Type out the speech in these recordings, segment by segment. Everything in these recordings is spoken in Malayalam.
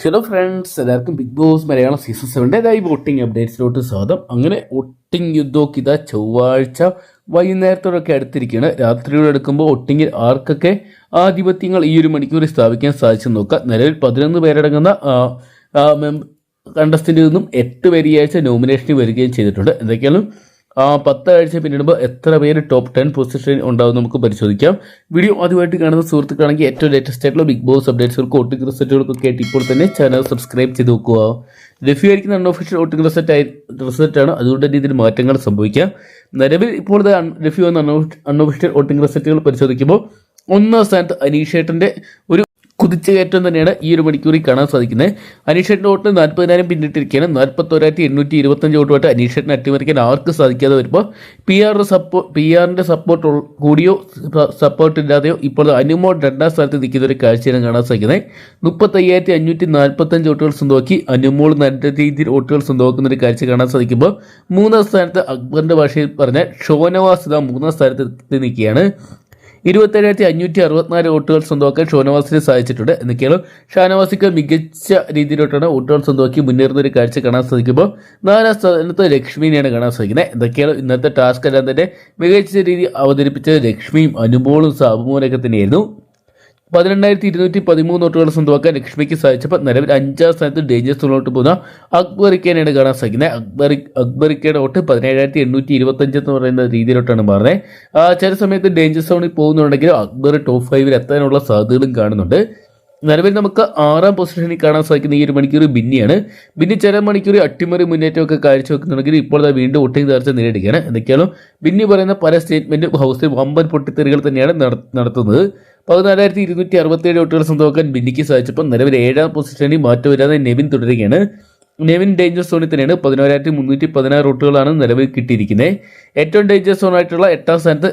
ഹലോ ഫ്രണ്ട്സ് എല്ലാവർക്കും ബിഗ് ബോസ് മലയാളം സീസൺ സെവന്റെ ഇതായി വോട്ടിംഗ് അപ്ഡേറ്റ്സിലോട്ട് സ്വാഗതം. അങ്ങനെ വോട്ടിംഗ് യുദ്ധമൊക്കെ ഇതാ ചൊവ്വാഴ്ച വൈകുന്നേരത്തോടൊക്കെ അടുത്തിരിക്കുകയാണ്. രാത്രിയോട് എടുക്കുമ്പോൾ ഒട്ടിങ്ങിൽ ആർക്കൊക്കെ ആധിപത്യങ്ങൾ ഈ ഒരു മണിക്കൂറിൽ സ്ഥാപിക്കാൻ സാധിച്ചു നോക്കാം. നിലവിൽ പതിനൊന്ന് പേരടങ്ങുന്ന കണ്ടസ്റ്റന്റിൽ നിന്നും എട്ട് പേര് ഈ ആഴ്ച നോമിനേഷനിൽ വരികയും ചെയ്തിട്ടുണ്ട്. എന്തൊക്കെയാണ് പത്ത് ആഴ്ച പിന്നിടുമ്പോൾ എത്ര പേര് ടോപ്പ് ടെൻ പൊസിഷൻ ഉണ്ടാവും നമുക്ക് പരിശോധിക്കാം. വീഡിയോ ആദ്യമായിട്ട് കാണുന്ന സുഹൃത്തുക്കളാണെങ്കിൽ ഏറ്റവും ലേറ്റസ്റ്റ് ആയിട്ടുള്ള ബിഗ് ബോസ് അപ്ഡേറ്റ്സുകൾക്കും ഒട്ടിംഗ് റിസൾട്ടുകൾക്കൊക്കെ ആയിട്ട് ഇപ്പോൾ തന്നെ ചാനൽ സബ്സ്ക്രൈബ് ചെയ്ത് നോക്കുക ലഭ്യമായിരിക്കുന്ന അൺഒഫീഷ്യൽ വോട്ടിംഗ് റിസൾട്ട് ആയി റിസൾട്ടാണ് അതുകൊണ്ട് തന്നെ ഇതിൽ മാറ്റങ്ങൾ സംഭവിക്കാം. നിലവിൽ ഇപ്പോൾ ലഭ്യമാകുന്ന അൺഒഫീഷ്യൽ വോട്ടിംഗ് റിസൾട്ടുകൾ പരിശോധിക്കുമ്പോൾ ഒന്നാം സ്ഥാനത്ത് അനീഷേട്ടന്റെ ഒരു കുതിച്ചുകയറ്റം തന്നെയാണ് ഈ ഒരു മണിക്കൂറിൽ കാണാൻ സാധിക്കുന്നത്. അനീഷേട്ടിന്റെ വോട്ട് നാൽപ്പതിനായിരം പിന്നിട്ടിരിക്കുകയാണ്. നാൽപ്പത്തൊരായിരത്തി എണ്ണൂറ്റി ഇരുപത്തഞ്ച് വോട്ടുമായിട്ട് അനീഷേട്ടിനെ അട്ടിമറിക്കാൻ ആർക്ക് സാധിക്കാതെ വരുമ്പോൾ പി ആറിന്റെ സപ്പോ പി ആറിന്റെ സപ്പോർട്ട് കൂടിയോ സപ്പോർട്ട് ഇല്ലാതെയോ ഇപ്പോൾ അനുമോൾ രണ്ടാം സ്ഥാനത്ത് നിൽക്കുന്ന ഒരു കാഴ്ചയാണ് കാണാൻ സാധിക്കുന്നത്. മുപ്പത്തയ്യായിരത്തി അഞ്ഞൂറ്റി നാൽപ്പത്തഞ്ച് വോട്ടുകൾ സ്വന്തമാക്കി അനുമോൾ നല്ല രീതിയിൽ വോട്ടുകൾ സ്വന്തമാക്കുന്ന ഒരു കാഴ്ച കാണാൻ സാധിക്കുമ്പോൾ മൂന്നാം സ്ഥാനത്ത് അക്ബറിന്റെ ഭാഷയിൽ പറഞ്ഞ ഷോനവാസ് മൂന്നാം സ്ഥാനത്ത് നിൽക്കുകയാണ്. ഇരുപത്തേഴായിരത്തി അഞ്ഞൂറ്റി അറുപത്തിനാല് വോട്ടുകൾ സ്വന്തമാക്കാൻ ഷോനവാസിനെ സാധിച്ചിട്ടുണ്ട് എന്നൊക്കെയാണ് ഷാനവാസിക്ക് മികച്ച രീതിയിലോട്ടാണ് വോട്ടുകൾ സ്വന്തമാക്കി മുന്നേറുന്ന ഒരു കാഴ്ച കാണാൻ സാധിക്കുമ്പോൾ നാലാം സ്ഥാനത്ത് ലക്ഷ്മിനെയാണ് കാണാൻ സാധിക്കുന്നത്. എന്തൊക്കെയാണ് ഇന്നത്തെ ടാസ്ക് എല്ലാം തന്നെ മികച്ച രീതി അവതരിപ്പിച്ച ലക്ഷ്മിയും അനുമോളും സാബുമോനൊക്കെ തന്നെയായിരുന്നു. പതിനെണ്ണായിരത്തി ഇരുന്നൂറ്റി പതിമൂന്ന് നോട്ടുകൾ സ്വന്തമാക്കാൻ ലക്ഷ്മിക്ക് സാധിച്ചപ്പോൾ നിലവിൽ അഞ്ചാം സ്ഥാനത്ത് ഡേഞ്ചർ സോണിലോട്ട് പോകുന്ന അക്ബറിക്കാനാണ് കാണാൻ സാധിക്കുന്നത്. അക്ബറി അക്ബറിക്കയുടെ വോട്ട് പതിനേഴായിരത്തി എണ്ണൂറ്റി ഇരുപത്തഞ്ച് എന്ന് പറയുന്ന രീതിയിലോട്ടാണ് മാറുന്നത്. ചില സമയത്ത് ഡേഞ്ചർ സോണിൽ പോകുന്നുണ്ടെങ്കിലും അക്ബർ ടോപ്പ് ഫൈവിൽ എത്താനുള്ള സാധ്യതകളും കാണുന്നുണ്ട്. നിലവിൽ നമുക്ക് ആറാം പൊസിഷനിൽ കാണാൻ സാധിക്കുന്ന ഈ ഒരു മണിക്കൂർ ബിന്നിയാണ്. ബിന്നി ചില മണിക്കൂർ അട്ടിമറി മുന്നേറ്റമൊക്കെ കാഴ്ചവെക്കുന്നുണ്ടെങ്കിൽ ഇപ്പോൾ വീണ്ടും ഒട്ടിങ് തകർച്ച നേരിടുകയാണ്. എന്തൊക്കെയാണ് ബിന്നി പറയുന്ന പല സ്റ്റേറ്റ്മെന്റും ഹൗസിൽ വമ്പൻ പൊട്ടിത്തെറികൾ തന്നെയാണ് നടത്തുന്നത്. പതിനാലായിരത്തി ഇരുന്നൂറ്റി അറുപത്തേഴ് വോട്ടുകൾ സ്വന്തമാക്കാൻ ബിന്നിക്ക് സാധിച്ചപ്പോൾ നിലവിൽ ഏഴാം പൊസിഷനിൽ മാറ്റം വരാതെ നെവിൻ തുടരുകയാണ്. നെവിൻ ഡേഞ്ചർ സോണിൽ തന്നെയാണ് പതിനോരായിരത്തി മുന്നൂറ്റി പതിനാറ് റൂട്ടുകളാണ് നിലവിൽ കിട്ടിയിരിക്കുന്നത്. ഏറ്റവും ഡേഞ്ചർ സോൺ ആയിട്ടുള്ള എട്ടാം സ്ഥാനത്ത്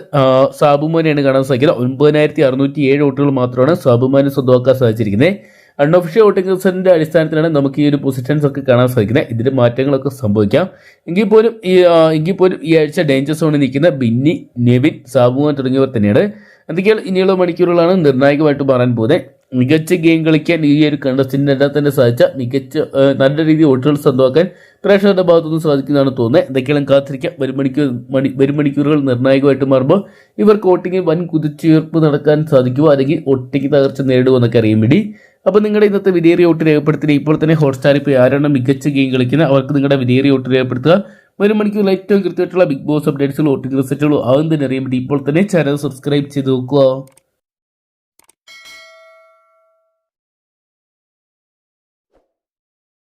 സാബുമാനെയാണ് കാണാൻ സാധിക്കുന്നത് ഒൻപതിനായിരത്തി അറുന്നൂറ്റി ഏഴ് റൂട്ടുകൾ മാത്രമാണ് സാബുമാനെ സ്വന്തമാക്കാൻ സാധിച്ചിരിക്കുന്നത്. അൺഒഫീഷ്യൽ വോട്ടിംഗ് റിസൾട്ടിന്റെ അടിസ്ഥാനത്തിലാണ് നമുക്ക് ഈ ഒരു പൊസിഷൻസ് ഒക്കെ കാണാൻ സാധിക്കുന്നത്. ഇതിൽ മാറ്റങ്ങളൊക്കെ സംഭവിക്കാം. എങ്കിൽ പോലും ഈ എങ്കിൽ പോലും ഈ ആഴ്ച ഡേഞ്ചർ സോണിൽ നിൽക്കുന്ന ബിന്നി നെവിൻ സാബുമാൻ തുടങ്ങിയവർ തന്നെയാണ്. എന്തൊക്കെയാണ് ഇനിയുള്ള മണിക്കൂറുകളാണ് നിർണായകമായിട്ട് മാറാൻ പോകുന്നത്? മികച്ച ഗെയിം കളിക്കാൻ ഈ ഒരു കണ്ടസ്റ്റിന്റെ തന്നെ സാധിച്ച മികച്ച നല്ല രീതിയിൽ വോട്ടുകൾ സ്വന്തമാക്കാൻ പ്രേക്ഷകരുടെ ഭാഗത്തുനിന്ന് സാധിക്കുന്നതാണ് തോന്നുന്നത്. എന്തൊക്കെയാണ് കാത്തിരിക്കാം. വരും മണിക്കൂർ മണി വരും മണിക്കൂറുകൾ നിർണായകമായിട്ട് മാറുമ്പോൾ ഇവർ വോട്ടിങ്ങിൽ വൻ കുതിച്ചുയർപ്പ് നടക്കാൻ സാധിക്കുമോ? അല്ലെങ്കിൽ ഒട്ടിക്ക് തകർച്ച നേടുമോ എന്നൊക്കെ അറിയാൻ വേണ്ടി. അപ്പോൾ നിങ്ങളുടെ ഇന്നത്തെ വിധേറിയ വോട്ട് രേഖപ്പെടുത്തി ഇപ്പോൾ തന്നെ ഹോട്ട്സ്റ്റാർ ഇപ്പോൾ ആരാണ് മികച്ച ഗെയിം കളിക്കുന്നത്? അവർക്ക് നിങ്ങളുടെ വിധേറിയ വോട്ട് രേഖപ്പെടുത്തുക. വരും മണിക്കൂർ ഏറ്റവും കൃത്യമായിട്ടുള്ള ബിഗ് ബോസ് അപ്ഡേറ്റ്സുകളും വോട്ടിംഗ് റിസൾട്ടുകളും അതും തന്നെ അറിയാൻ വേണ്ടി ഇപ്പോൾ തന്നെ ചാനൽ സബ്സ്ക്രൈബ് ചെയ്ത് നോക്കുക.